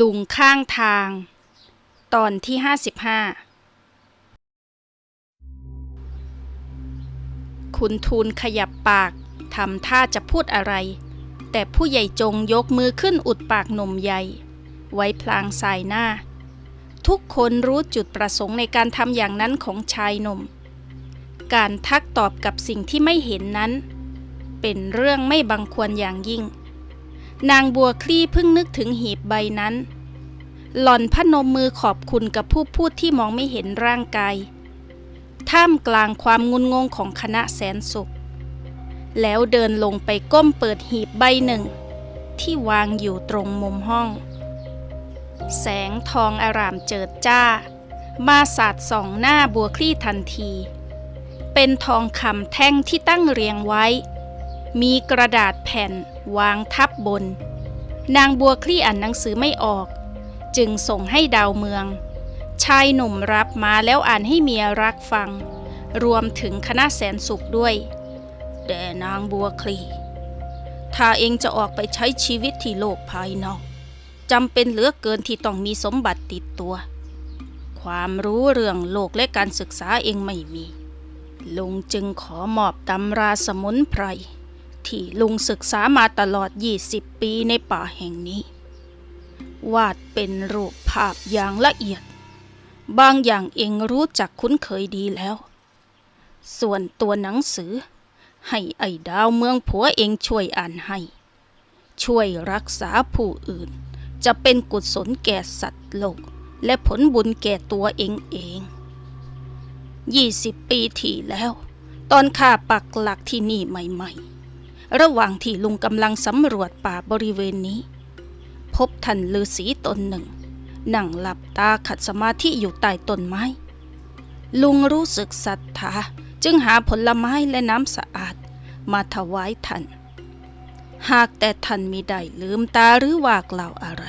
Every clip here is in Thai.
ลุงข้างทาง ตอนที่ห้าสิบห้าคุณทูลขยับปากทำท่าจะพูดอะไร แต่ผู้ใหญ่จงยกมือขึ้นอุดปากหนุ่มใหญ่ ไว้พลางสายหน้า ทุกคนรู้จุดประสงค์ในการทำอย่างนั้นของชายหนุ่ม การทักตอบกับสิ่งที่ไม่เห็นนั้น เป็นเรื่องไม่บังควรอย่างยิ่ง นางบัวคลี่เพิ่งนึกถึงหีบใบนั้น หล่อนพนมมือขอบคุณกับผู้พูดที่มองไม่เห็นร่างกาย ท่ามกลางความงุนงงของคณะแสนสุข แล้วเดินลงไปก้มเปิดหีบใบหนึ่ง ที่วางอยู่ตรงมุมห้อง แสงทองอารามเจิดจ้า มาสาดส่องหน้าบัวคลี่ทันที เป็นทองคำแท่งที่ตั้งเรียงไว้ มีกระดาษแผ่น วางทับบน นางบัวคลี่อ่านหนังสือไม่ออก จึงส่งให้ดาวเมือง ชายหนุ่มรับมาแล้วอ่านให้เมียรักฟัง รวมถึงคณะแสนสุขด้วยแต่นางบัวคลี่ถ้าเองจะออกไปใช้ชีวิตที่โลกภายนอกจำเป็นเหลือเกินที่ต้องมีสมบัติติดตัว ความรู้เรื่องโลกและการศึกษาเองไม่มี ลุงจึงขอมอบตำราสมุนไพร ที่ลุงศึกษามาตลอด 20 ปีในป่าแห่งนี้ วาดเป็นรูปภาพอย่างละเอียด บางอย่างเองรู้จักคุ้นเคยดีแล้ว ส่วนตัวหนังสือ ให้ไอ้ดาวเมืองผัวเองช่วยอ่านให้ ช่วยรักษาผู้อื่น จะเป็นกุศลแก่สัตว์โลก และผลบุญแก่ตัวเองเอง20ปีที่แล้ว ตอนข้าปักหลักที่นี่ใหม่ ๆ ระหว่างที่ลุงกำลังสำรวจป่าบริเวณนี้ พบท่านฤาษีตนหนึ่ง นั่งหลับตาขัดสมาธิอยู่ใต้ต้นไม้ ลุงรู้สึกศรัทธาจึงหาผลไม้และน้ำสะอาดมาถวายท่าน หากแต่ท่านมิได้ลืมตาหรือว่ากล่าวอะไร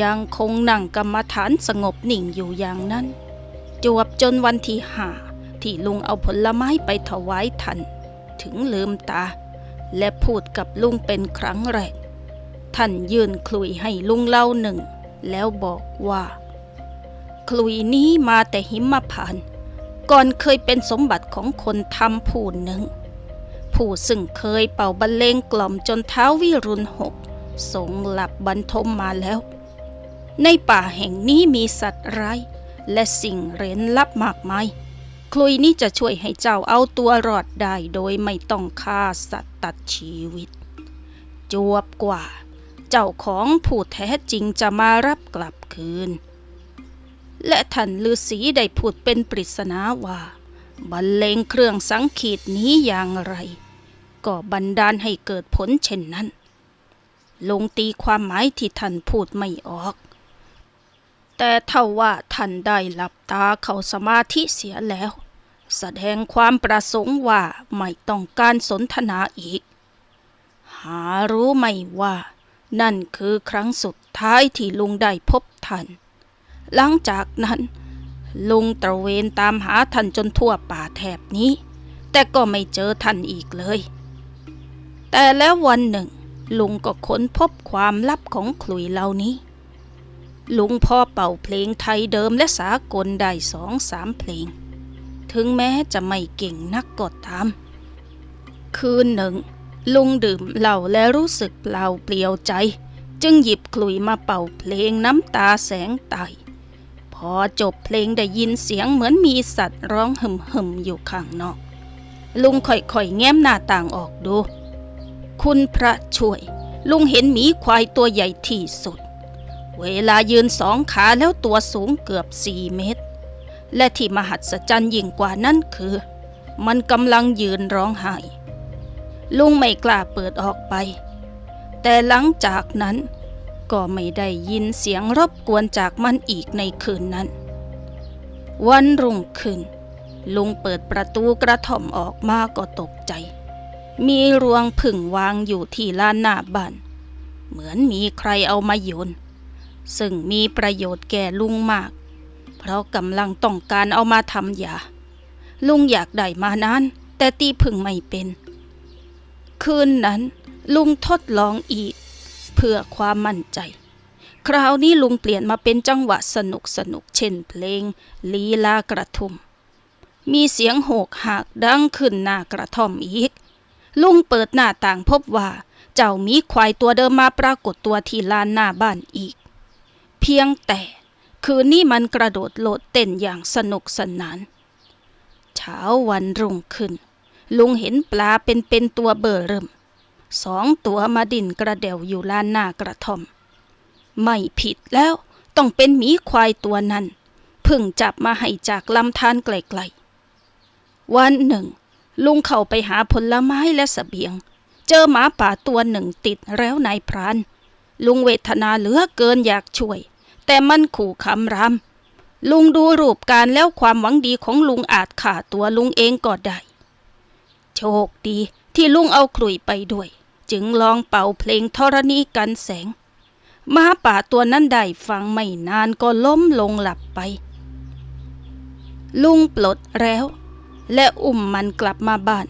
ยังคงนั่งกรรมฐานสงบนิ่งอยู่อย่างนั้น จวบจนวันที่ห้าที่ลุงเอาผลไม้ไปถวายท่านถึงลืมตา และพูดกับลุงเป็นครั้งแรก ท่านยื่นคลุยให้ลุงเล่าหนึ่ง แล้วบอกว่า คลุยนี้มาแต่หิมพานต์ก่อนเคยเป็นสมบัติของคนทำผู้หนึ่ง ผู้ซึ่งเคยเป่าบรรเลงกล่อมจนเท้าวิรุณหกทรงหลับบรรทมมาแล้ว ในป่าแห่งนี้มีสัตว์ร้ายและสิ่งเร้นลับมากมาย คลุยนี้จะช่วยให้เจ้าเอาตัวรอดได้โดยไม่ต้องฆ่าสัตว์ตัดชีวิต จวบกว่า เจ้าของผู้แท้จริงจะมารับกลับคืน และท่านฤาษีได้พูดเป็นปริศนาว่า บรรเลงเครื่องสังขีดนี้อย่างไร ก็บันดาลให้เกิดผลเช่นนั้น ลงตีความหมายที่ท่านพูดไม่ออกแต่เท่าว่าท่านได้หลับตาเข้าสมาธิเสียแล้ว แสดงความประสงค์ว่าไม่ต้องการสนทนาอีก หารู้ไหม่ว่า นั่นคือครั้งสุดท้ายที่ลุงได้พบท่าน หลังจากนั้น ลุงตระเวนตามหาท่านจนทั่วป่าแถบนี้ แต่ก็ไม่เจอท่านอีกเลย แต่แล้ววันหนึ่ง ลุงก็ค้นพบความลับของขลุยเหล่านี้ลุงพ่อเป่าเพลงไทยเดิมและสากลได้สองสามเพลง ถึงแม้จะไม่เก่งนักก็ตาม คืนหนึ่ง ลุงดื่มเหล้าและรู้สึกเปล่าเปลี่ยวใจ จึงหยิบขลุยมาเป่าเพลงน้ำตาแสงไตพอจบเพลงได้ยินเสียงเหมือนมีสัตว์ร้องหึมหึมอยู่ข้างนอก ลุงค่อยๆแง้มหน้าต่างออกดู คุณพระช่วย ลุงเห็นหมีควายตัวใหญ่ที่สุด เวลายืนสองขาแล้วตัวสูงเกือบสี่เมตร และที่มหัศจรรย์ยิ่งกว่านั้นคือ มันกำลังยืนร้องไห้ ลุงไม่กล้าเปิดออกไป แต่หลังจากนั้นก็ไม่ได้ยินเสียงรบกวนจากมันอีกในคืนนั้น วันรุ่งขึ้น ลุงเปิดประตูกระท่อมออกมาก็ตกใจ มีรวงผึ่งวางอยู่ที่ลานหน้าบ้าน เหมือนมีใครเอามาโยน ซึ่งมีประโยชน์แก่ลุงมาก เพราะกำลังต้องการเอามาทำยา ลุงอยากได้มานาน แต่ตีผึ่งไม่เป็น คืนนั้น ลุงทดลองอีก เพื่อความมั่นใจ คราวนี้ลุงเปลี่ยนมาเป็นจังหวะสนุกสนุกเช่นเพลง ลีลากระทุม มีเสียงโหกหักดังขึ้นหน้ากระท่อมอีก ลุงเปิดหน้าต่างพบว่า เจ้ามีควายตัวเดิมมาปรากฏตัวที่ลานหน้าบ้านอีก เพียงแต่ คืนนี้มันกระโดดโลดเต้นอย่างสนุกสนาน เช้าวันรุ่งขึ้น ลุงเห็นปลาเป็นเป็นตัวเบอร์เริ่ม สองตัวมาดิ่นกระเดวอยู่ลานหน้ากระท่อม ไม่ผิดแล้วต้องเป็นหมีควายตัวนั้นเพิ่งจับมาให้จากลำธารไกลๆ วันหนึ่ง ลุงเข้าไปหาผลไม้และสเสบียง เจอหมาป่าตัวหนึ่งติดแล้วนายพราน ลุงเวทนาเหลือเกินอยากช่วย แต่มันขู่คำรามลุงดูรูปการแล้วความหวังดีของลุงอาจขาดตัวลุงเองก็ได้ โชคดีที่ลุงเอาขลุ่ยไปด้วย จึงลองเป่าเพลงธรณีกันแสงหมาป่าตัวนั้นได้ฟังไม่นานก็ล้มลงหลับไป ลุงปลดแล้ว และอุ้มมันกลับมาบ้าน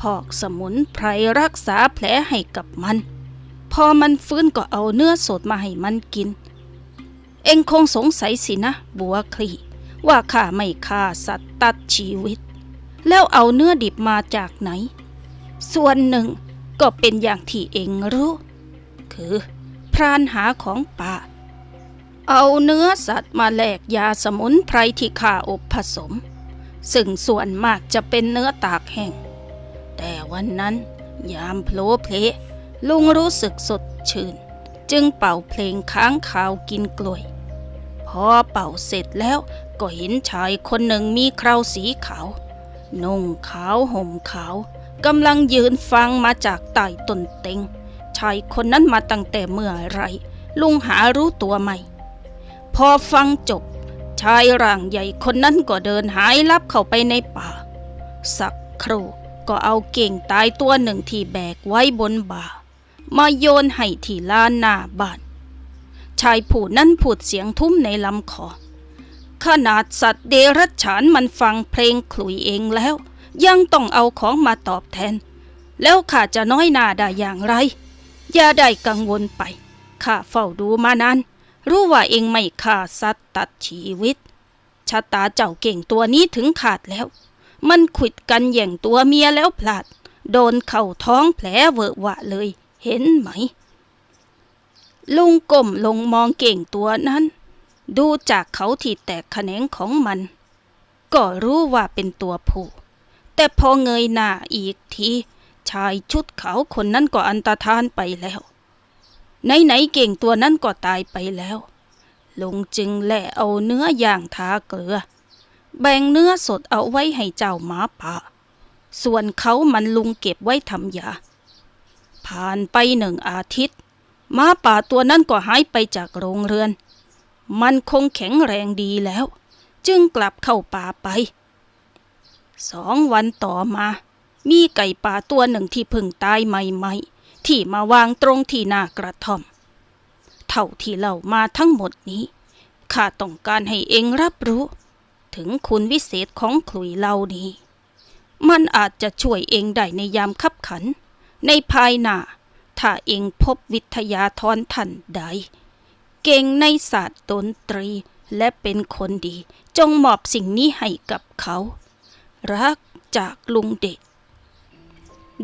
พอกสมุนไพรรักษาแผลให้กับมัน พอมันฟื้นก็เอาเนื้อสดมาให้มันกิน เอ็งคงสงสัยสินะบัวคลีว่าข้าไม่ฆ่าสัตว์ตัดชีวิต แล้วเอาเนื้อดิบมาจากไหน ส่วนหนึ่งก็เป็นอย่างที่เอ็งรู้ คือพรานหาของป่า เอาเนื้อสัตว์มาแลกยาสมุนไพรที่ข้าอบผสม ซึ่งส่วนมากจะเป็นเนื้อตากแห้ง แต่วันนั้นยามโผล่เพลลุงรู้สึกสดชื่น จึงเป่าเพลงค้างคาวกินกล้วย พอเป่าเสร็จแล้วก็เห็นชายคนหนึ่งมีเคราสีขาว นุ่งขาวห่มขาวกำลังยืนฟังมาจากใต้ต้นเต็ง ชายคนนั้นมาตั้งแต่เมื่อไร ลุงหารู้ตัวไหม พอฟังจบ ชายร่างใหญ่คนนั้นก็เดินหายลับเข้าไปในป่า สักครู่ก็เอาเก่งตายตัวหนึ่งที่แบกไว้บนบ่า มาโยนให้ที่ลานหน้าบ้าน ชายผู้นั้นพูดเสียงทุ้มในลำคอ ขนาดสัตว์เดรัจฉานมันฟังเพลงขลุยเองแล้ว ยังต้องเอาของมาตอบแทน แล้วข้าจะน้อยหน้าได้อย่างไร อย่าได้กังวลไปข้าเฝ้าดูมานานรู้ว่าเองไม่ฆ่าสัตว์ตัดชีวิตชะตาเจ้าเก่งตัวนี้ถึงขาดแล้ว มันขิดกันแย่งตัวเมียแล้วพลาด โดนเข่าท้องแผลเวอะวะเลย เห็นไหม ลุงก้มลงมองเก่งตัวนั้น ดูจากเขาที่แตกแขนงของมัน ก็รู้ว่าเป็นตัวผู้ แต่พอเงยหน้าอีกที ชายชุดขาวคนนั้นก็อันตรธานไปแล้ว ไหนๆเก่งตัวนั้นก็ตายไปแล้วลุงจึงแล่เอาเนื้อย่างทาเกลือ แบ่งเนื้อสดเอาไว้ให้เจ้าหมาป่า ส่วนเขามันลุงเก็บไว้ทำยา ผ่านไปหนึ่งอาทิตย์ มาป่าตัวนั้นก็หายไปจากโรงเรือน มันคงแข็งแรงดีแล้ว จึงกลับเข้าป่าไป สองวันต่อมา มีไก่ป่าตัวหนึ่งที่เพิ่งตายใหม่ๆ ที่มาวางตรงที่หน้ากระท่อม เท่าที่เล่ามาทั้งหมดนี้ ข้าต้องการให้เองรับรู้ ถึงคุณวิเศษของขลุยเหล่านี้ มันอาจจะช่วยเองได้ในยามคับขัน ในภายหน้า ถ้าเองพบวิทยาธรท่านใด เก่งในศาสตร์ดนตรีและเป็นคนดี จงมอบสิ่งนี้ให้กับเขา รักจากลุงเด็ด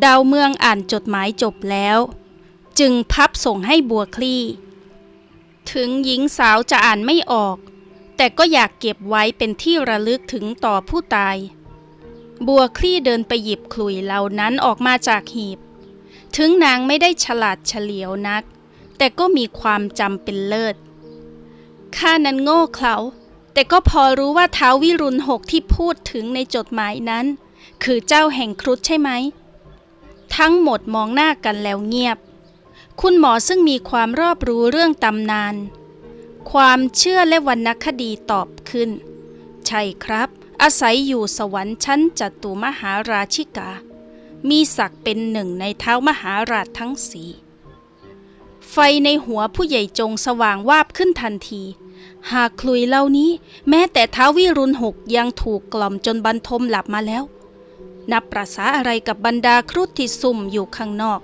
ดาวเมืองอ่านจดหมายจบแล้ว จึงพับส่งให้บัวคลี่ ถึงหญิงสาวจะอ่านไม่ออก แต่ก็อยากเก็บไว้เป็นที่ระลึกถึงต่อผู้ตาย บัวคลี่เดินไปหยิบขลุยเหล่านั้นออกมาจากหีบ ถึงนางไม่ได้ฉลาดเฉลียวนัก แต่ก็มีความจำเป็นเลิศ ข้านั้นโง่เขลาแต่ก็พอรู้ว่าท้าววิรุณหกที่พูดถึงในจดหมายนั้น คือเจ้าแห่งครุฑใช่ไหม ทั้งหมดมองหน้ากันแล้วเงียบ คุณหมอซึ่งมีความรอบรู้เรื่องตำนาน ความเชื่อและวรรณคดีตอบขึ้น ใช่ครับ อาศัยอยู่สวรรค์ชั้นจัตุมหาราชิกา มีศักดิ์เป็นหนึ่งในเท้ามหาราชทั้งสี่ไฟในหัวผู้ใหญ่จงสว่างวาบขึ้นทันที หากคลุยเหล่านี้ แม้แต่ท้าววิรุณหกยังถูกกล่อมจนบรรทมหลับมาแล้ว นับประษาอะไรกับบรรดาครุฑที่ซุ่มอยู่ข้างนอก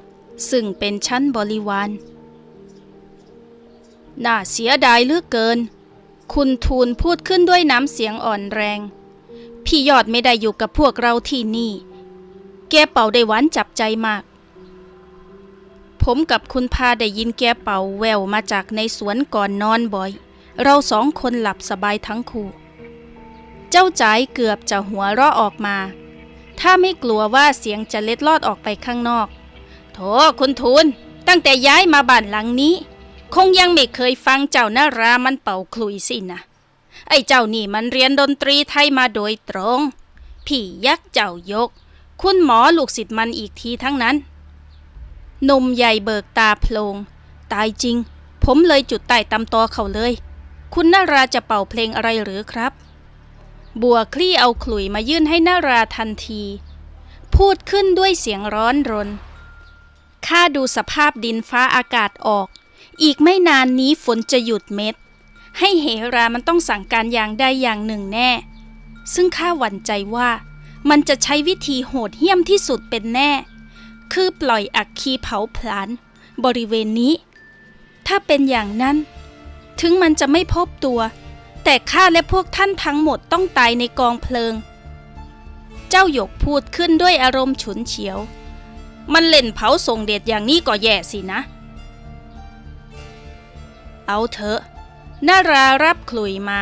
ซึ่งเป็นชั้นบริวาร น่าเสียดายเหลือเกิน คุณทูลพูดขึ้นด้วยน้ำเสียงอ่อนแรง พี่ยอดไม่ได้อยู่กับพวกเราที่นี่ แกเป่าได้หวานจับใจมาก ผมกับคุณพาได้ยินแกเป่าแววมาจากในสวนก่อนนอนบ่อย เราสองคนหลับสบายทั้งคู่ เจ้าจ๋ายเกือบจะหัวเราะออกมา ถ้าไม่กลัวว่าเสียงจะเล็ดลอดออกไปข้างนอก โถคุณทูลตั้งแต่ย้ายมาบ้านหลังนี้ คงยังไม่เคยฟังเจ้านารามันเป่าคลุยสินะไอ้เจ้านี่มันเรียนดนตรีไทยมาโดยตรง พี่ยักษ์เจ้ายก คุณหมอลูกศิษย์มันอีกทีทั้งนั้นหนุ่มใหญ่เบิกตาโพลง ตายจริง ผมเลยจุดไต่ตำตอเขาเลย คุณนาราจะเป่าเพลงอะไรหรือครับ บัวคลี่เอาขลุ่ยมายื่นให้นาราทันที พูดขึ้นด้วยเสียงร้อนรน ข้าดูสภาพดินฟ้าอากาศออก อีกไม่นานนี้ฝนจะหยุดเม็ด ให้เหรามันต้องสั่งการอย่างใดอย่างหนึ่งแน่ ซึ่งข้าหวั่นใจว่า มันจะใช้วิธีโหดเหี้ยมที่สุดเป็นแน่ คือปล่อยอักคีเผาผลาญบริเวณนี้ ถ้าเป็นอย่างนั้น ถึงมันจะไม่พบตัว แต่ข้าและพวกท่านทั้งหมดต้องตายในกองเพลิง เจ้าหยกพูดขึ้นด้วยอารมณ์ฉุนเฉียว มันเล่นเผาส่งเดชอย่างนี้ก็แย่สินะ เอาเถอะนารารับขลุยมา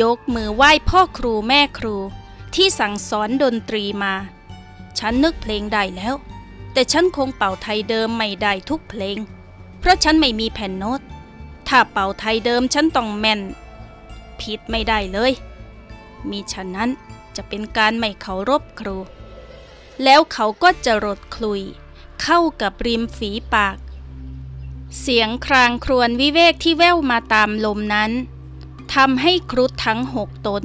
ยกมือไหว้พ่อครูแม่ครู ที่สั่งสอนดนตรีมา ฉันนึกเพลงได้แล้ว แต่ฉันคงเป่าไทยเดิมไม่ได้ทุกเพลง เพราะฉันไม่มีแผ่นโน้ต ถ้าเป่าไทยเดิมฉันต้องแม่น ผิดไม่ได้เลย มีฉะนั้นจะเป็นการไม่เคารพครู แล้วเขาก็จะรดคลุย เข้ากับริมฝีปาก เสียงครางครวญวิเวกที่แว่วมาตามลมนั้นทำให้ครุฑทั้งหกตน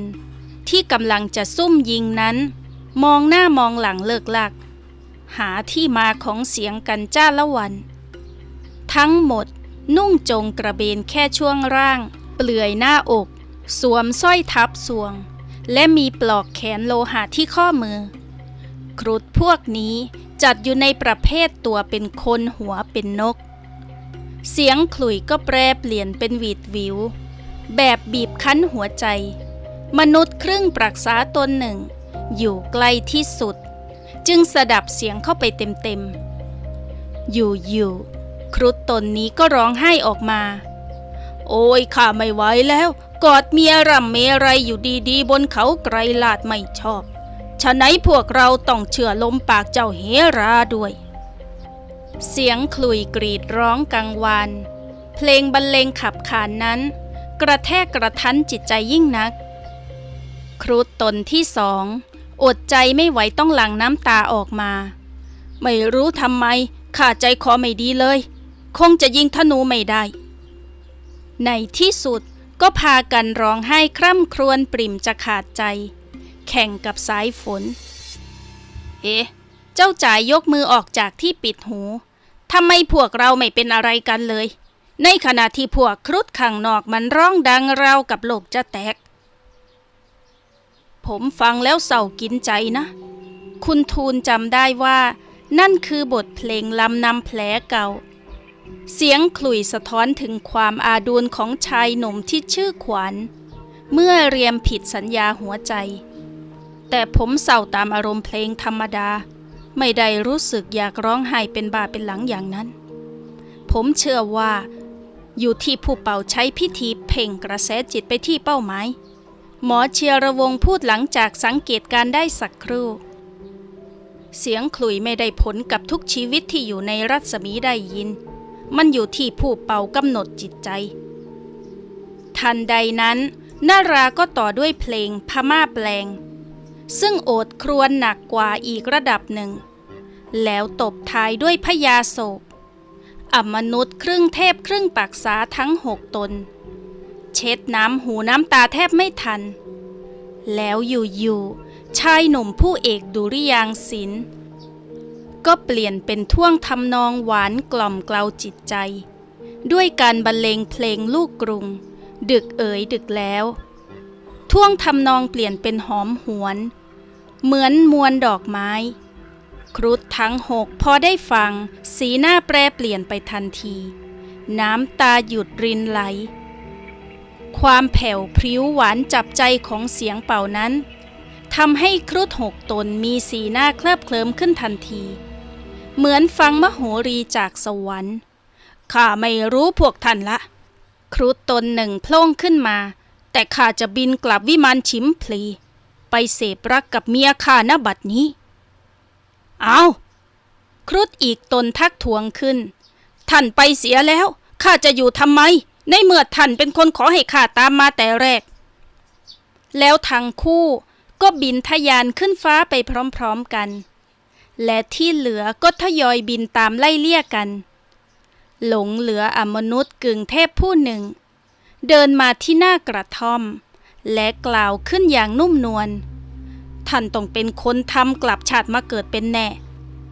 ที่กำลังจะซุ่มยิงนั้น มองหน้ามองหลังเลิกลัก หาที่มาของเสียงกันจ้าละวัน ทั้งหมดนุ่งจงกระเบนแค่ช่วงร่าง เปลือยหน้าอก สวมสร้อยทับสวง และมีปลอกแขนโลหะที่ข้อมือ ครุฑพวกนี้จัดอยู่ในประเภทตัวเป็นคนหัวเป็นนก เสียงขลุ่ยก็แปรเปลี่ยนเป็นหวีดวิว แบบบีบคั้นหัวใจ มนุษย์ครึ่งปรักษาตนหนึ่ง อยู่ใกล้ที่สุด จึงสดับเสียงเข้าไปเต็มๆ อยู่ๆครุฑตนนี้ก็ร้องไห้ออกมา โอ้ยข้าไม่ไหวแล้ว กอดเมียรำเมไรอยู่ดีๆ บนเขาไกรลาดไม่ชอบฉะไหนพวกเราต้องเชื่อลมปากเจ้าเฮราด้วย เสียงขลุยกรีดร้องกังวาน เพลงบรรเลงขับขานนั้น กระแทกกระทันจิตใจยิ่งนัก ครุฑตนที่สอง อดใจไม่ไหวต้องหลั่งน้ำตาออกมา ไม่รู้ทำไมข้าใจคอไม่ดีเลย คงจะยิงธนูไม่ได้ ในที่สุดก็พากันร้องไห้คร่ำครวญปริ่มจะขาดใจ แข่งกับสายฝน เอ๊ะ เจ้าจ่ายยกมือออกจากที่ปิดหูทำไมพวกเราไม่เป็นอะไรกันเลย ในขณะที่พวกครุฑข้างนอกมันร้องดังราวกับโลกจะแตก ผมฟังแล้วเศร้ากินใจนะ คุณทูลจำได้ว่า นั่นคือบทเพลงลำนำแผลเก่า เสียงขลุ่ยสะท้อนถึงความอาดูลของชายหนุ่มที่ชื่อขวัญ เมื่อเรียมผิดสัญญาหัวใจ แต่ผมเศร้าตามอารมณ์เพลงธรรมดา ไม่ได้รู้สึกอยากร้องไห้เป็นบาเป็นหลังอย่างนั้น ผมเชื่อว่า อยู่ที่ผู้เป่าใช้พิธีเพ่งกระแสจิตไปที่เป้าหมาย หมอเชียระวงพูดหลังจากสังเกตการได้สักครู่ เสียงขลุ่ยไม่ได้ผลกับทุกชีวิตที่อยู่ในรัศมีได้ยิน มันอยู่ที่ผู้เป่ากำหนดจิตใจ ทันใดนั้นนาราก็ต่อด้วยเพลงพม่าแปลง ซึ่งโอดครวญหนักกว่าอีกระดับหนึ่ง แล้วตบท้ายด้วยพญาโศกอมนุษย์ครึ่งเทพครึ่งปักษาทั้งหกตน เช็ดน้ำหูน้ำตาแทบไม่ทัน แล้วอยู่ๆชายหนุ่มผู้เอกดุริยางศิลป์ก็เปลี่ยนเป็นท่วงทำนองหวานกล่อมเกลาจิตใจ ด้วยการบรรเลงเพลงลูกกรุง ดึกเอ๋ยดึกแล้ว ท่วงทำนองเปลี่ยนเป็นหอมหวน เหมือนมวลดอกไม้ ครุฑทั้งหกพอได้ฟัง สีหน้าแปรเปลี่ยนไปทันที น้ำตาหยุดรินไหล ความแผ่วพริ้วหวานจับใจของเสียงเป่านั้นทำให้ครุฑหกตนมีสีหน้าเคลิบเคลิ้มขึ้นทันที เหมือนฟังมโหรีจากสวรรค์ข้าไม่รู้พวกท่านละ ครุฑตนหนึ่งโพล่งขึ้นมา แต่ข้าจะบินกลับวิมานชิมพลี ไปเสพรักกับเมียข้าณบัดนี้ เอาครุฑอีกตนทักทวงขึ้น ท่านไปเสียแล้วข้าจะอยู่ทำไม ในเมื่อท่านเป็นคนขอให้ข้าตามมาแต่แรก แล้วทั้งคู่ก็บินทะยานขึ้นฟ้าไปพร้อมๆกัน และที่เหลือก็ทยอยบินตามไล่เลี่ยกัน หลงเหลืออมนุษย์กึ่งเทพผู้หนึ่ง เดินมาที่หน้ากระท่อม และกล่าวขึ้นอย่างนุ่มนวลท่านต้องเป็นคนทำกลับชาติมาเกิดเป็นแน่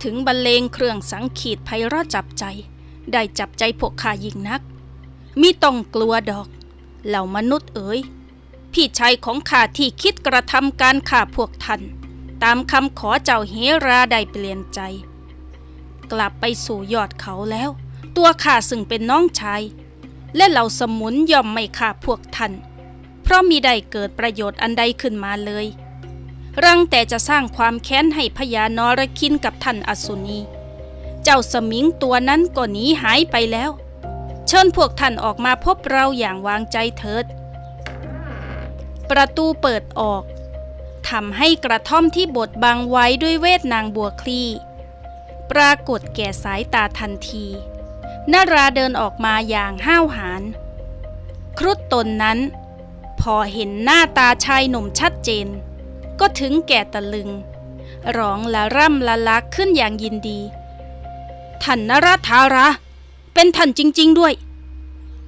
ถึงบรรเลงเครื่องสังขีดไพเราะจับใจ ได้จับใจพวกข้ายิ่งนัก มิต้องกลัวดอก เหล่ามนุษย์เอ๋ย พี่ชายของข้าที่คิดกระทำการข่าพวกท่าน ตามคำขอเจ้าเฮราได้เปลี่ยนใจ กลับไปสู่ยอดเขาแล้ว ตัวข้าซึ่งเป็นน้องชาย และเหล่าสมุนย่อมไม่ฆ่าพวกท่าน เพราะมีได้เกิดประโยชน์อันใดขึ้นมาเลย รังแต่จะสร้างความแค้นให้พญานรคินกับท่านอสุนี เจ้าสมิงตัวนั้นก็หนีหายไปแล้ว เชิญพวกท่านออกมาพบเราอย่างวางใจเถิด ประตูเปิดออกทำให้กระท่อมที่บดบังไว้ด้วยเวทนางบัวคลี่ ปรากฏแก่สายตาทันทีนาราเดินออกมาอย่างห้าวหาญครุฑตนนั้น พอเห็นหน้าตาชายหนุ่มชัดเจน ก็ถึงแก่ตะลึง ร้องละร่ำละลักขึ้นอย่างยินดี ท่านนราธารา เป็นท่านจริง ๆ ด้วย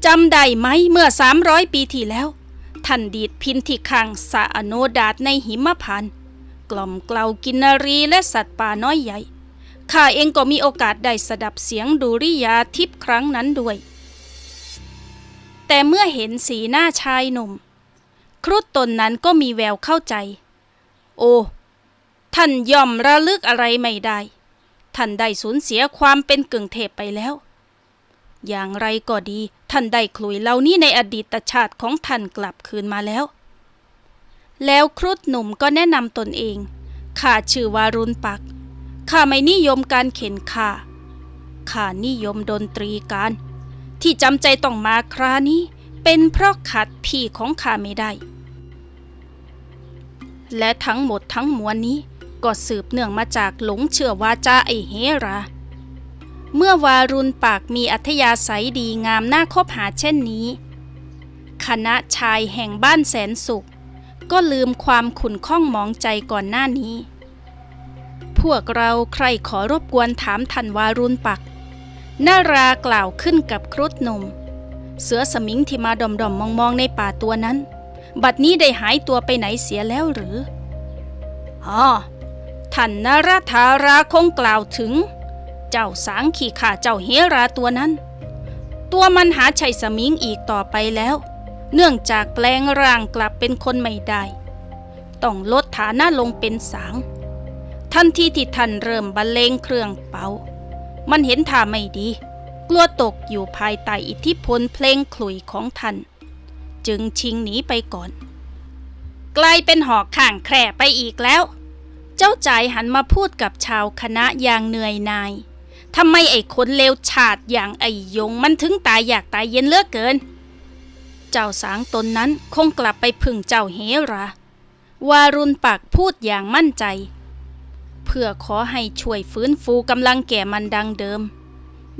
จำได้ไหมเมื่อสามร้อยปีที่แล้ว ท่านดีดพินที่ข้างสะอโนดาตในหิมพานกล่อมเกลากินนรีและสัตว์ป่าน้อยใหญ่ข้าเองก็มีโอกาสได้สดับเสียงดุริยาทิพครั้งนั้นด้วย แต่เมื่อเห็นสีหน้าชายหนุ่ม ครุฑตนนั้นก็มีแววเข้าใจ โอ้ ท่านย่อมระลึกอะไรไม่ได้ ท่านได้สูญเสียความเป็นกึ่งเทพไปแล้ว อย่างไรก็ดี ท่านได้ขลุยเหล่านี้ในอดีตชาติของท่านกลับคืนมาแล้ว แล้วครุฑหนุ่มก็แนะนำตนเอง ข้าชื่อวารุณปัก ข้าไม่นิยมการเข็นข่า ข้านิยมดนตรีการ ที่จำใจต้องมาครานี้ เป็นเพราะขัดพี่ของข้าไม่ได้ และทั้งหมดทั้งมวลนี้ก็สืบเนื่องมาจากหลงเชื่อวาจาไอเฮรา เมื่อวารุณปากมีอัธยาศัยดีงามน่าคบหาเช่นนี้ คณะชายแห่งบ้านแสนสุข ก็ลืมความขุ่นข้องมองใจก่อนหน้านี้ พวกเราใครขอรบกวนถามทันวารุณปักนารากล่าวขึ้นกับครุฑหนุ่ม เสือสมิงที่มาดอมดมมองมองๆในป่าตัวนั้น บัดนี้ได้หายตัวไปไหนเสียแล้วหรืออ๋อท่านนารธาราคงกล่าวถึง เจ้าสางขี่ข่าเจ้าเฮราตัวนั้น ตัวมันหาชัยสมิงอีกต่อไปแล้ว เนื่องจากแปลงร่างกลับเป็นคนไม่ได้ ต้องลดฐานะลงเป็นสางทันทีที่ท่านเริ่มบรรเลงเครื่องเป่า มันเห็นท่าไม่ดี กลัวตกอยู่ภายใต้อิทธิพลเพลงขลุ่ยของท่าน จึงชิงหนีไปก่อน กลายเป็นหอกข้างแคร่ไปอีกแล้ว เจ้าจ่ายหันมาพูดกับชาวคณะอย่างเหนื่อยนาย ทำไมไอ้คนเลวฉาดอย่างไอ้ยงมันถึงตายอยากตายเย็นเลือกเกิน เจ้าสางตนนั้นคงกลับไปพึ่งเจ้าเฮราวารุณปากพูดอย่างมั่นใจ เพื่อขอให้ช่วยฟื้นฟูกำลังแก่มันดังเดิม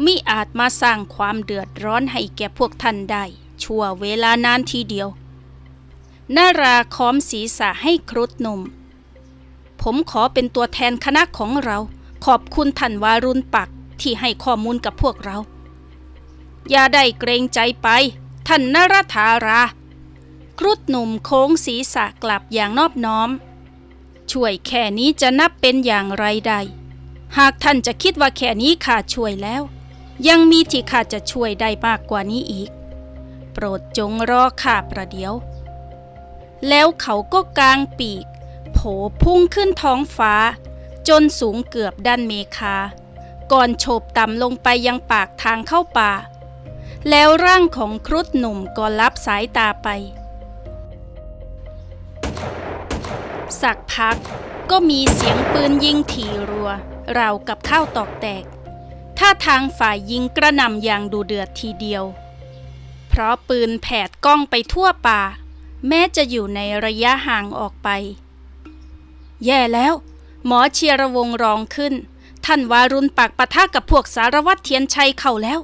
มิอาจมาสร้างความเดือดร้อนให้แก่พวกท่านได้ ชั่วเวลานานทีเดียว นาราค้อมศีรษะให้ครุฑหนุ่ม ผมขอเป็นตัวแทนคณะของเราขอบคุณท่านวารุณปัก ที่ให้ข้อมูลกับพวกเรา อย่าได้เกรงใจไป ท่านนรธารา ครุฑหนุ่มโค้งศีรษะกลับอย่างนอบน้อม ช่วยแค่นี้จะนับเป็นอย่างไรได้หากท่านจะคิดว่าแค่นี้ข้าช่วยแล้ว ยังมีที่ข้าจะช่วยได้มากกว่านี้อีก โปรดจงรอข้าประเดี๋ยว แล้วเขาก็กางปีก โผพุ่งขึ้นท้องฟ้า จนสูงเกือบด้านเมคา ก่อนโฉบต่ำลงไปยังปากทางเข้าป่า แล้วร่างของครุฑหนุ่มก็ลับสายตาไป สักพักก็มีเสียงปืนยิงถี่รัว ราวกับข้าวตอกแตก ท่าทางฝ่ายยิงกระหน่ำอย่างดูเดือดทีเดียว เพราะปืนแผดกล้องไปทั่วป่า แม้จะอยู่ในระยะห่างออกไป แย่แล้ว หมอเชียระวงร้องขึ้น ท่านวารุณปากปะทะกับพวกสารวัตรเทียนชัยเข้าแล้ว